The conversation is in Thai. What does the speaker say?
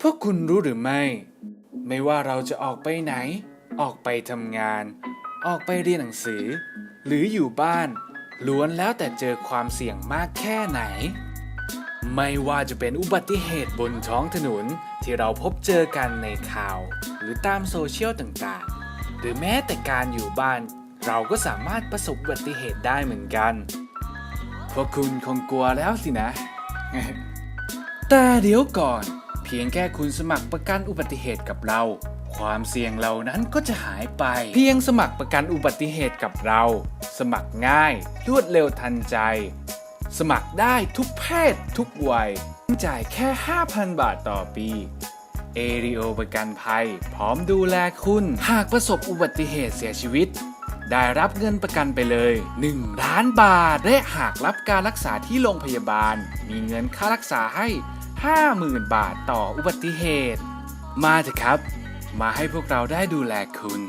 พวกคุณรู้หรือไม่ ไม่ว่าเราจะออกไปไหน ออกไปทำงาน ออกไปเรียนหนังสือ หรืออยู่บ้านล้วนแล้วแต่เจอความเสี่ยงมากแค่ไหน ไม่ว่าจะเป็นอุบัติเหตุบนท้องถนนที่เราพบเจอกันในข่าว หรือตามโซเชียลต่างๆ หรือแม้แต่การอยู่บ้าน เราก็สามารถประสบอุบัติเหตุได้เหมือนกัน พวกคุณคงกลัวแล้วสินะ แต่เดี๋ยวก่อน พียงแค่คุณสมัครประกันอุบัติเหตุกับเรา ความเสี่ยงเหล่านั้นก็จะหายไป เพียงสมัครประกันอุบัติเหตุกับเรา สมัครง่าย รวดเร็วทันใจ สมัครได้ทุกเพศ ทุกวัย จ่ายแค่ 5,000 บาทต่อปีเอริโอประกันภัย พร้อมดูแลคุณ หากประสบอุบัติเหตุเสียชีวิต ได้รับเงินประกันไปเลย 1 ล้านบาท และหากรับการรักษาที่โรงพยาบาล มีเงินค่ารักษาให้ 50,000 บาทต่ออุบัติเหตุ มาเถอะครับ มาให้พวกเราได้ดูแลคุณ